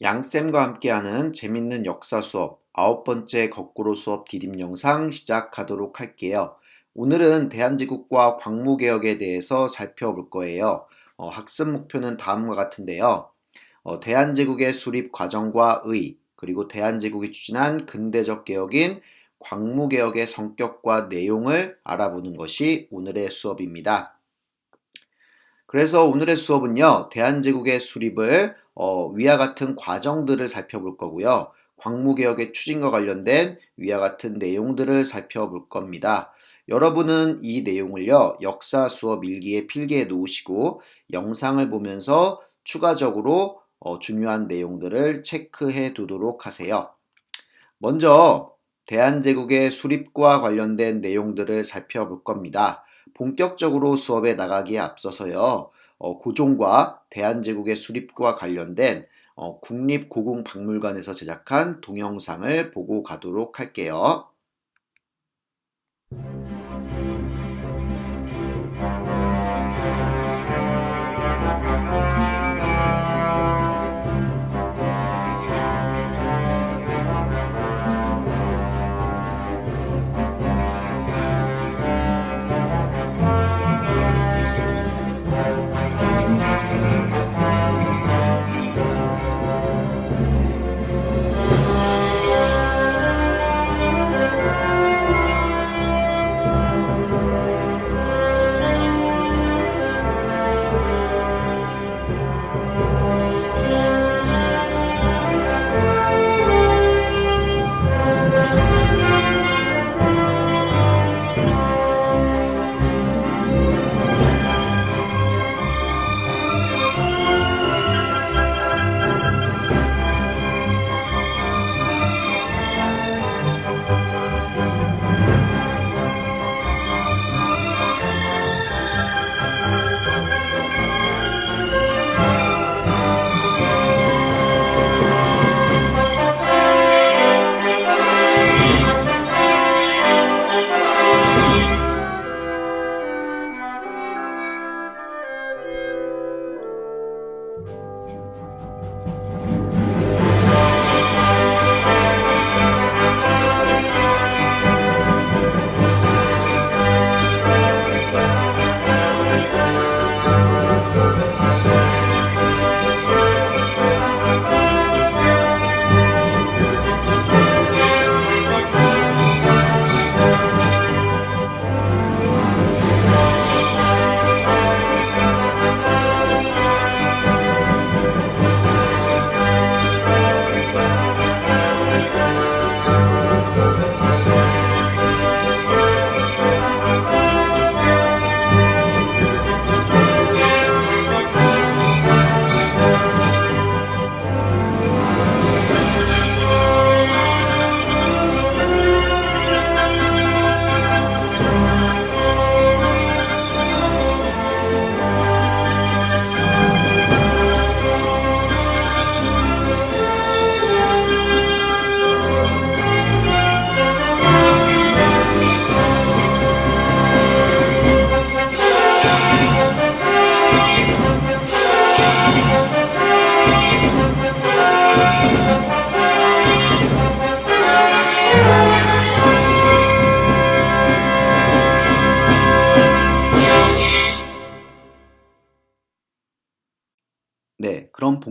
양쌤과 함께하는 재밌는 역사 수업 아홉 번째 거꾸로 수업 디딤 영상 시작하도록 할게요. 오늘은 대한제국과 광무개혁에 대해서 살펴볼 거예요. 어, 학습 목표는 다음과 같은데요. 어, 대한제국의 수립 과정과 의, 그리고 대한제국이 추진한 근대적 개혁인 광무개혁의 성격과 내용을 알아보는 것이 오늘의 수업입니다. 그래서 오늘의 수업은요, 대한제국의 수립을 어, 위와 같은 과정들을 살펴볼 거고요. 광무개혁의 추진과 관련된 위와 같은 내용들을 살펴볼 겁니다. 여러분은 이 내용을요, 역사 수업 일기에 필기해 놓으시고 영상을 보면서 추가적으로 어, 중요한 내용들을 체크해 두도록 하세요. 먼저 대한제국의 수립과 관련된 내용들을 살펴볼 겁니다. 본격적으로 수업에 나가기에 앞서서요. 어, 고종과 대한제국의 수립과 관련된 어, 국립고궁박물관에서 제작한 동영상을 보고 가도록 할게요.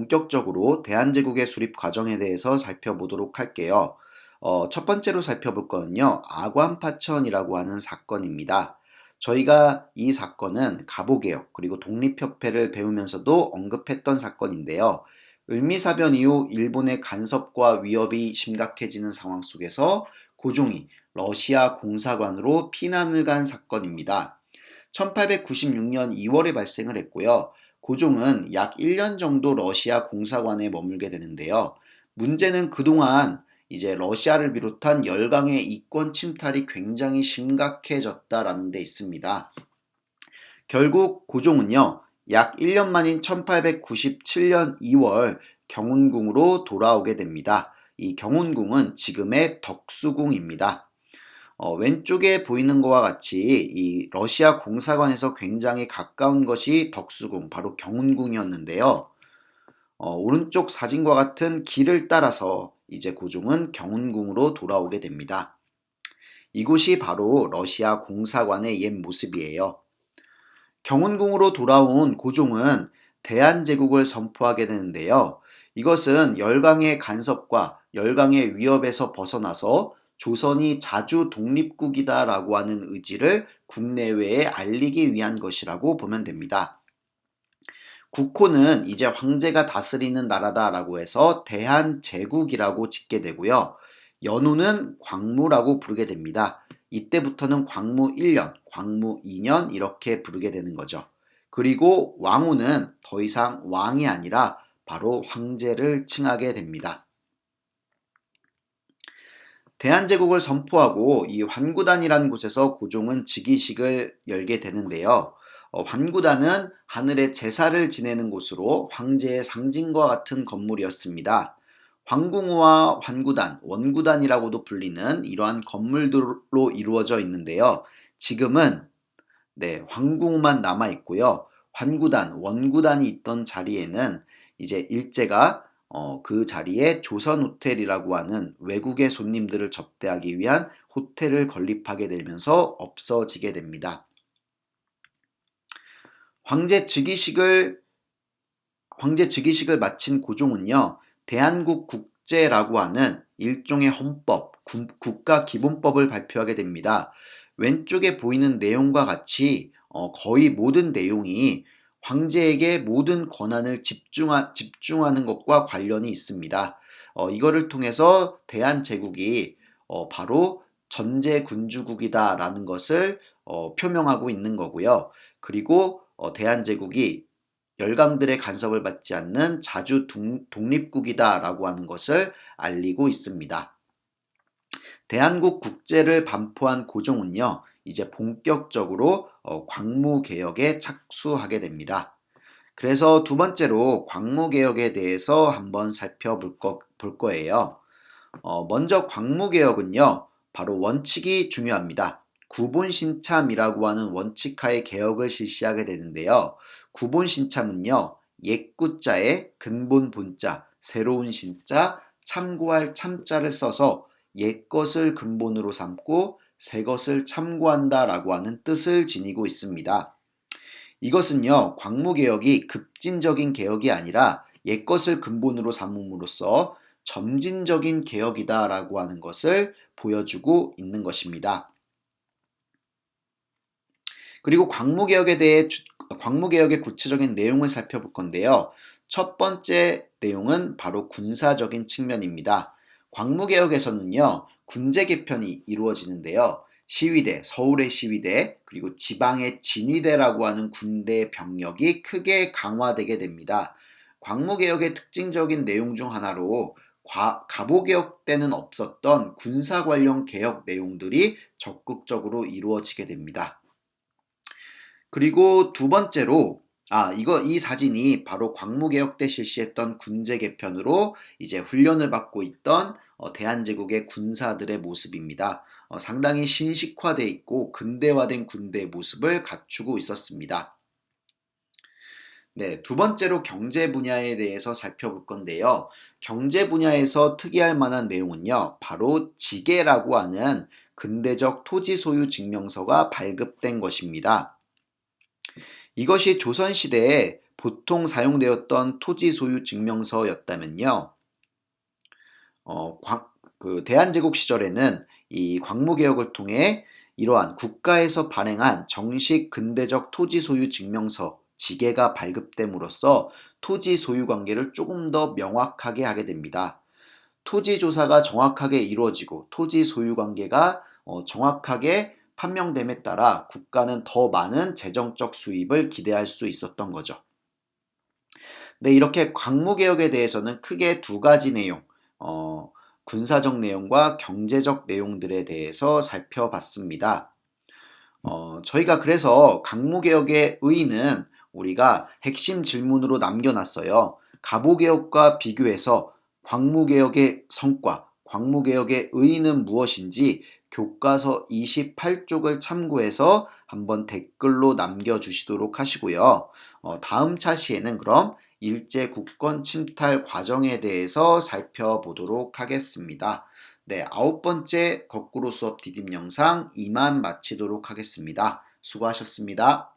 본격적으로 대한제국의 수립 과정에 대해서 살펴보도록 할게요. 어, 첫 번째로 살펴볼 거는요, 아관파천이라고 하는 사건입니다. 저희가 이 사건은 가보개혁 그리고 독립협회를 배우면서도 언급했던 사건인데요. 을미사변 이후 일본의 간섭과 위협이 심각해지는 상황 속에서 고종이 러시아 공사관으로 피난을 간 사건입니다. 1896년 2월에 발생을 했고요. 고종은 약 1년 정도 러시아 공사관에 머물게 되는데요. 문제는 그동안 이제 러시아를 비롯한 열강의 이권 침탈이 굉장히 심각해졌다라는 데 있습니다. 결국 고종은요, 약 1년 만인 1897년 2월 경운궁으로 돌아오게 됩니다. 이 경운궁은 지금의 덕수궁입니다. 어, 왼쪽에 보이는 것과 같이 이 러시아 공사관에서 굉장히 가까운 것이 덕수궁, 바로 경운궁이었는데요. 어, 오른쪽 사진과 같은 길을 따라서 이제 고종은 경운궁으로 돌아오게 됩니다. 이곳이 바로 러시아 공사관의 옛 모습이에요. 경운궁으로 돌아온 고종은 대한제국을 선포하게 되는데요. 이것은 열강의 간섭과 열강의 위협에서 벗어나서 조선이 자주 독립국이다라고 하는 의지를 국내외에 알리기 위한 것이라고 보면 됩니다. 국호는 이제 황제가 다스리는 나라다라고 해서 대한제국이라고 짓게 되고요. 연후는 광무라고 부르게 됩니다. 이때부터는 광무 1년, 광무 2년 이렇게 부르게 되는 거죠. 그리고 왕후는 더 이상 왕이 아니라 바로 황제를 칭하게 됩니다. 대한제국을 선포하고 이 환구단이라는 곳에서 고종은 즉위식을 열게 되는데요. 어, 환구단은 하늘의 제사를 지내는 곳으로 황제의 상징과 같은 건물이었습니다. 황궁우와 환구단, 원구단이라고도 불리는 이러한 건물들로 이루어져 있는데요. 지금은 네, 황궁우만 남아 있고요. 환구단, 원구단이 있던 자리에는 이제 일제가 어, 그 자리에 조선 호텔이라고 하는 외국의 손님들을 접대하기 위한 호텔을 건립하게 되면서 없어지게 됩니다. 황제 즉위식을 황제 즉위식을 마친 고종은요. 대한국 국제라고 하는 일종의 헌법, 국가 기본법을 발표하게 됩니다. 왼쪽에 보이는 내용과 같이 어, 거의 모든 내용이 황제에게 모든 권한을 집중하, 집중하는 것과 관련이 있습니다. 어, 이거를 통해서 대한제국이 어, 바로 전제군주국이다라는 것을 어, 표명하고 있는 거고요. 그리고 어, 대한제국이 열강들의 간섭을 받지 않는 자주 독립국이다라고 하는 것을 알리고 있습니다. 대한국 국제를 반포한 고종은요, 이제 본격적으로 어, 광무 개혁에 착수하게 됩니다. 그래서 두 번째로 광무 개혁에 대해서 한번 살펴볼 거, 볼 거예요. 어, 먼저 광무 개혁은요, 바로 원칙이 중요합니다. 구본 신참이라고 하는 원칙하에 개혁을 실시하게 되는데요. 구본 신참은요, 옛구자에 근본 본자, 새로운 신자, 참고할 참자를 써서 옛것을 근본으로 삼고 새 것을 참고한다 라고 하는 뜻을 지니고 있습니다. 이것은요, 광무개혁이 급진적인 개혁이 아니라 옛것을 근본으로 삼음으로써 점진적인 개혁이다 라고 하는 것을 보여주고 있는 것입니다. 그리고 광무개혁에 대해 광무개혁의 구체적인 내용을 살펴볼 건데요. 첫 번째 내용은 바로 군사적인 측면입니다. 광무개혁에서는요, 군제 개편이 이루어지는데요. 시위대, 서울의 시위대, 그리고 지방의 진위대라고 하는 군대 병력이 크게 강화되게 됩니다. 광무개혁의 특징적인 내용 중 하나로 가보개혁 때는 없었던 군사 관련 개혁 내용들이 적극적으로 이루어지게 됩니다. 그리고 두 번째로 아, 이거, 이 사진이 바로 광무개혁 때 실시했던 군제 개편으로 이제 훈련을 받고 있던 어, 대한제국의 군사들의 모습입니다. 어, 상당히 신식화돼 있고 근대화된 군대의 모습을 갖추고 있었습니다. 네, 두 번째로 경제 분야에 대해서 살펴볼 건데요. 경제 분야에서 특이할 만한 내용은요, 바로 지계라고 하는 근대적 토지 소유 증명서가 발급된 것입니다. 이것이 조선시대에 보통 사용되었던 토지 소유 증명서였다면요. 어, 광, 그 대한제국 시절에는 이 광무개혁을 통해 이러한 국가에서 발행한 정식 근대적 토지 소유 증명서 지계가 발급됨으로써 토지 소유 관계를 조금 더 명확하게 하게 됩니다. 토지 조사가 정확하게 이루어지고 토지 소유 관계가 어, 정확하게 판명됨에 따라 국가는 더 많은 재정적 수입을 기대할 수 있었던 거죠. 네, 이렇게 광무개혁에 대해서는 크게 두 가지 내용, 어, 군사적 내용과 경제적 내용들에 대해서 살펴봤습니다. 어, 저희가 그래서 강무개혁의 의의는 우리가 핵심 질문으로 남겨놨어요. 가보개혁과 비교해서 광무개혁의 성과, 광무개혁의 의의는 무엇인지 교과서 28쪽을 참고해서 한번 댓글로 남겨주시도록 하시고요. 어, 다음 차시에는 그럼 일제 국권 침탈 과정에 대해서 살펴보도록 하겠습니다. 네, 아홉 번째 거꾸로 수업 디딤 영상 이만 마치도록 하겠습니다. 수고하셨습니다.